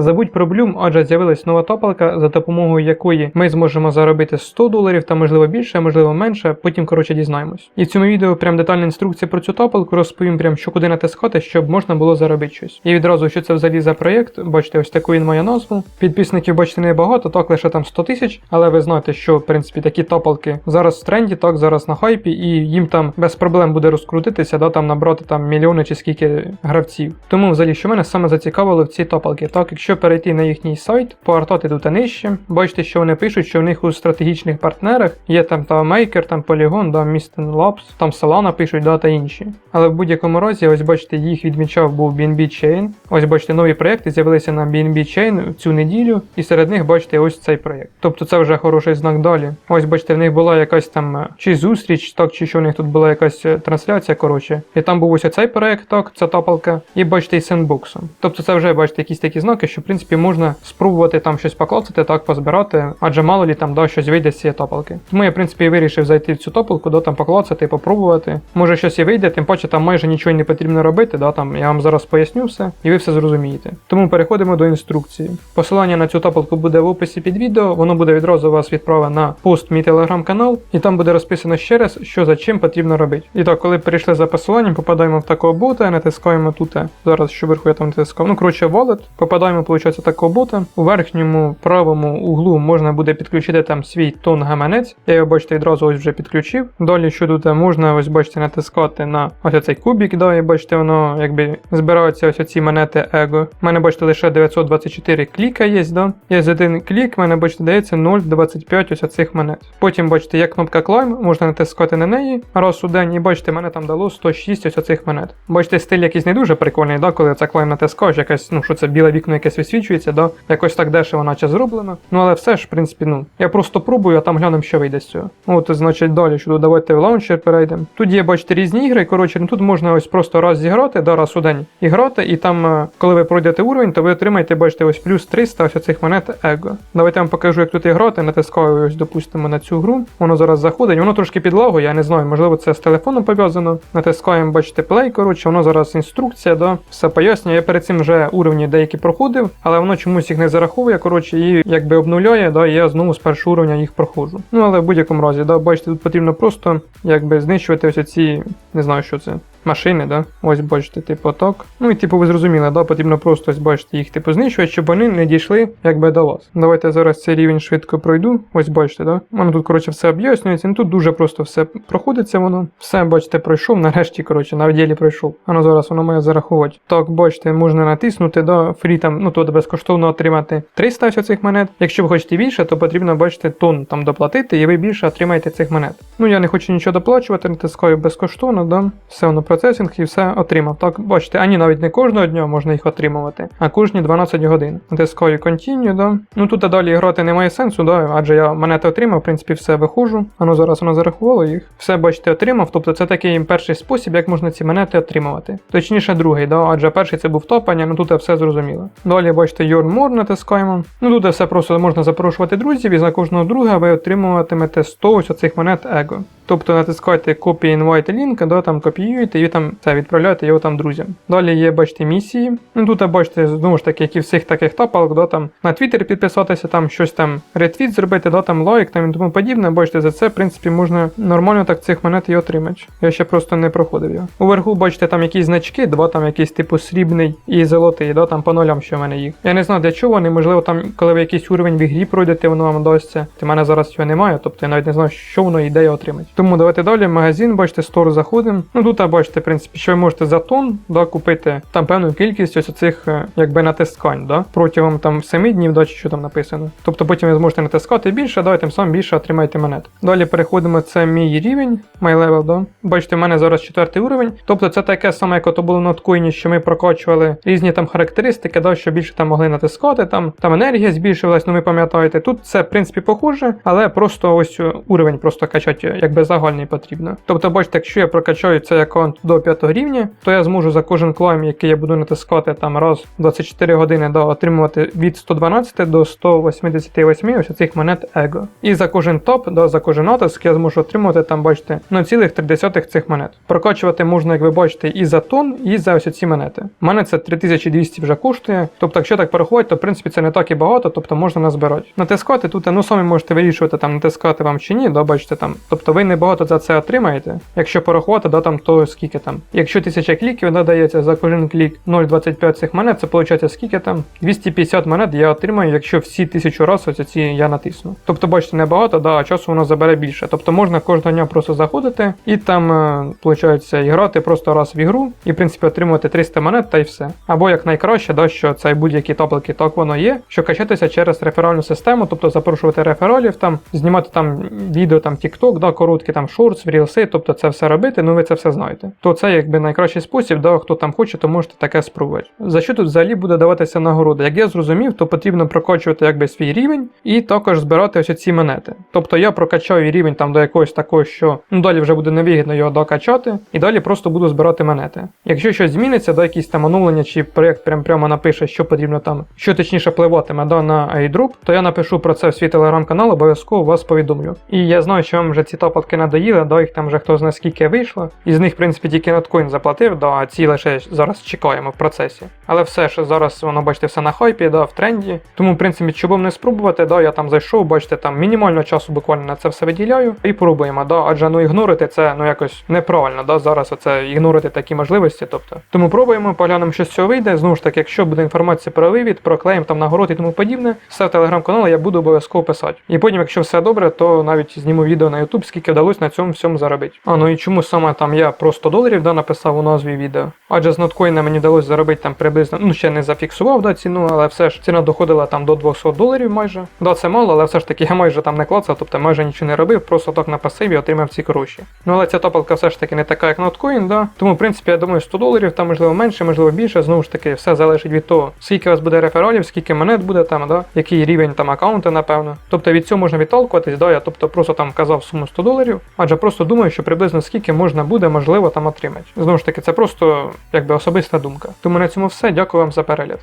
Забудь про Bloom, адже з'явилась нова топалка, за допомогою якої ми зможемо заробити 100 доларів та можливо більше, можливо менше. Потім коротше дізнаємось. І в цьому відео прям детальна інструкція про цю топалку, розповім прям що куди натискати, щоб можна було заробити щось. І відразу, що це взагалі за проєкт, бачите, ось таку він має назву. Підписників, бачите, небагато, так лише там 100 тисяч, але ви знаєте, що в принципі такі топалки зараз в тренді, так зараз на хайпі, і їм там без проблем буде розкрутитися, да, там набрати там мільйони чи скільки гравців. Тому взагалі, що мене саме зацікавило в ці топалки. Так, якщо перейти на їхній сайт, поартати тут нижче, бачите, що вони пишуть, що в них у стратегічних партнерах є там та Maker, там Polygon, да, Misten Labs, там Solana пишуть, да, та інші. Але в будь-якому разі, ось бачите, їх відмічав був BNB Chain. Ось бачите, нові проекти з'явилися на BNB Chain цю неділю, і серед них бачите ось цей проєкт. Тобто це вже хороший знак далі. Ось бачите, в них була якась там е, чи зустріч, так чи що в них тут була якась е, трансляція, коротше. І там був ось оцей проект, так, ця тапалка, і бачите, і сендбоксом. Тобто це вже бачите якісь такі знаки, що в принципі можна спробувати там щось поклацати, так позбирати, адже мало лі там да, щось вийде з цієї топалки. Тому я, в принципі, і вирішив зайти в цю топалку, да, там поклацати, попробувати. Може щось і вийде, тим паче там майже нічого не потрібно робити, да, там я вам зараз поясню все, і ви все зрозумієте. Тому переходимо до інструкції. Посилання на цю топалку буде в описі під відео, воно буде відразу вас відправити на пост мій телеграм-канал, і там буде розписано ще раз, що за чим потрібно робити. І так, коли перейшли за посиланням, попадаємо в такого бота, натискаємо тут. Зараз що вверху я там натискав. Ну, коротше, wallet. Попадаємо, виходить, такого бота. У верхньому правому углу можна буде підключити там свій тон гаманець. Я його бачите, відразу ось вже підключив. Далі, що тут можна, ось бачите, натискати на ось цей кубик, да, і бачите, воно якби збираються ось ці монети его. У мене бачите лише 924 кліка є, да. Є за один клік, в мене бачите, дається 0,25 ось цих монет. Потім бачите, є кнопка Climb, можна натискати на неї раз у день, і бачите, мене там дало 106 ось цих монет. Бачите, стиль якийсь не дуже прикольний, да, коли це Climb натискаєш, якась, ну що це біле вікно якесь висвічується, да, якось так дешево, наче зроблено. Ну але все ж, в принципі, ну, я просто пробую, а там глянемо, що вийде з цього. От, значить, далі, що давайте в лаунчер перейдемо. Тут є, бачите, різні ігри. Коротше, ну тут можна ось просто раз зіграти, да, раз у день і грати, і там, е, коли ви пройдете уровень, то ви отримаєте, бачите, ось плюс 300 ось цих монет его. Давайте я вам покажу, як тут і грати. Натискаю ось, допустимо, на цю гру. Воно зараз заходить. Воно трошки підлагує, я не знаю, можливо, це з телефоном пов'язано. Натискаємо, бачите, play, коротше, воно зараз інструкція, да, все пояснює. Я перед цим вже уровні деякі проходив, але воно чомусь їх не зараховує, коротше, і якби обнуляє, да, і я знову з першого уровня їх проходжу. Ну, але в будь-якому разі, да, бачите, тут потрібно просто якби знищувати ось ці, не знаю, що це. Машини, да? Ось бачите, типу так. Ну і типу ви зрозуміли, да? потрібно просто ось бачите їх типу знищувати, щоб вони не дійшли якби до вас. Давайте зараз цей рівень швидко пройду. Ось бачите, да? Воно тут, коротше, все об'яснюється. Ну тут дуже просто все проходиться воно. Все, бачите, пройшов. Нарешті, коротше, на ділі пройшов. Воно зараз воно має зарахувати. Так, бачите, можна натиснути, да, фрі там, ну тут безкоштовно отримати 300 ось цих монет. Якщо ви хочете більше, то потрібно, бачите, тон там доплатити, і ви більше отримаєте цих монет. Ну я не хочу нічого доплачувати, натискаю безкоштовно, да. Все воно процесинг і все отримав. Так, бачите, ані навіть не кожного дня можна їх отримувати, а кожні 12 годин. Натискаю Continue, да. Ну тут далі грати немає сенсу, да, адже я монети отримав, в принципі, все виходжу. Воно зараз воно зарахувало їх. Все, бачите, отримав. Тобто це такий перший спосіб, як можна ці монети отримувати. Точніше, другий, да, адже перший це був топання, ну тут все зрозуміло. Далі, бачите, Your More натискаємо. Ну тут все просто можна запрошувати друзів, і за кожного друга ви отримуватимете 100 ось оцих монет Ego. Тобто натискайте Copy Invite Link, да, там копіюєте і там це відправляєте його там друзям. Далі є, бачите, місії. Ну тут бачите, знову ж таки, як і всіх таких тапалок, да, там на Twitter підписатися, там щось там ретвіт зробити, да, там лайк там і тому подібне. Бачите, за це, в принципі, можна нормально так цих монет і отримати. Я ще просто не проходив його. Уверху, бачите, там якісь значки, два там якийсь типу срібний і золотий, да, там по нулям, що в мене їх. Я не знаю для чого вони, можливо, там, коли ви якийсь уровень в ігрі пройдете, воно вам дасться. У мене зараз цього немає, тобто я навіть не знаю, що воно ідея отримати. Тому давайте далі, магазин, бачите, стор заходимо. Ну тут, бачите, в принципі, що ви можете за тон да, купити там певну кількість ось цих якби натискань, да, протягом там 7 днів, да, чи що там написано. Тобто потім ви зможете натискати більше, да, і тим самим більше отримаєте монет. Далі переходимо, це мій рівень, my level, да. Бачите, в мене зараз четвертий уровень. Тобто це таке саме, як ото було в ноткоїні, що ми прокачували різні там характеристики, да, що більше там могли натискати, там там енергія збільшилась, ну ви пам'ятаєте. Тут це, в принципі, похоже, але просто ось уровень просто качати якби загальний потрібно. Тобто, бачите, якщо я прокачаю цей аккаунт до 5 рівня, то я зможу за кожен клайм, який я буду натискати там раз в 24 години, да, отримувати від 112 до 188 ось цих монет его. І за кожен топ, да, за кожен натиск я зможу отримувати там, бачите, 0,3 цих монет. Прокачувати можна, як ви бачите, і за тон, і за ось ці монети. У мене це 3200 вже коштує. Тобто, якщо так порахувати, то в принципі це не так і багато, тобто можна назбирати. Натискати тут, ну самі можете вирішувати там натискати вам чи ні, да, бачите там. Тобто ви небагато за це отримаєте. Якщо порахувати, да, там то скільки там. Якщо 1000 кліків надається за кожен клік 0,25 цих монет, це виходить скільки там? 250 монет я отримаю, якщо всі тисячу разів ось ці я натисну. Тобто, бачите, небагато, да, а часу воно забере більше. Тобто можна кожного дня просто заходити і там, е, виходить, грати просто раз в ігру, і в принципі отримувати 300 монет та й все. Або як найкраще, да, що це будь-які таблики, так воно є, що качатися через реферальну систему, тобто запрошувати рефералів, там, знімати там відео, там TikTok, да, короткі там шортс, рілси, тобто це все робити, ну ви це все знаєте. То це якби найкращий спосіб, да, хто там хоче, то можете таке спробувати. За що тут взагалі буде даватися нагорода? Як я зрозумів, то потрібно прокачувати якби свій рівень і також збирати ось ці монети. Тобто я прокачаю рівень там до якогось такого, що ну далі вже буде невигідно його докачати, і далі просто буду збирати монети. Якщо щось зміниться, да, якісь там оновлення, чи проєкт прям прямо напише, що потрібно там, що точніше впливатиме да, на iDrop, то я напишу про це в свій телеграм-канал, обов'язково вас повідомлю. І я знаю, що вам вже ці тапалки надоїли, да, їх там вже хто знає скільки вийшло. І з них, в принципі, тільки ноткоін заплатив, да, ці лише зараз чекаємо в процесі. Але все ж зараз воно, бачите, все на хайпі, да, в тренді. Тому, в принципі, чого б не спробувати, да, я там зайшов, бачите, там мінімально часу буквально на це все виділяю і пробуємо, да, адже ну ігнорити це ну якось неправильно, да, зараз оце ігнорити такі можливості. Тобто. Тому пробуємо, поглянемо, що з цього вийде. Знову ж таки, якщо буде інформація про вивід, про клейм, там нагород і тому подібне, все в телеграм-каналі я буду обов'язково писати. І потім, якщо все добре, то навіть зніму відео на YouTube, скільки вдалося на цьому всьому заробити. А ну і чому саме там я про 100 доларів да, написав у назві відео? Адже з ноткоїна мені вдалося заробити там приблизно, ну ще не зафіксував да, ціну, але все ж ціна доходила там до 200 доларів майже. Да, це мало, але все ж таки я майже там не клацав, тобто майже нічого не робив, просто так на пасиві отримав ці гроші. Ну але ця топалка все ж таки не така, як ноткоін, да. Тому, в принципі, я думаю, 100 доларів, там можливо менше, можливо більше. Знову ж таки, все залежить від того, скільки у вас буде рефералів, скільки монет буде там, да, який рівень там аккаунту, напевно. Тобто від цього можна відталкуватись, да, я тобто просто там казав суму 100 доларів, адже просто думаю, що приблизно скільки можна буде, можливо, там отримати. Знову ж таки, це просто якби особиста думка. Тому на цьому все. Дякую вам за перегляд.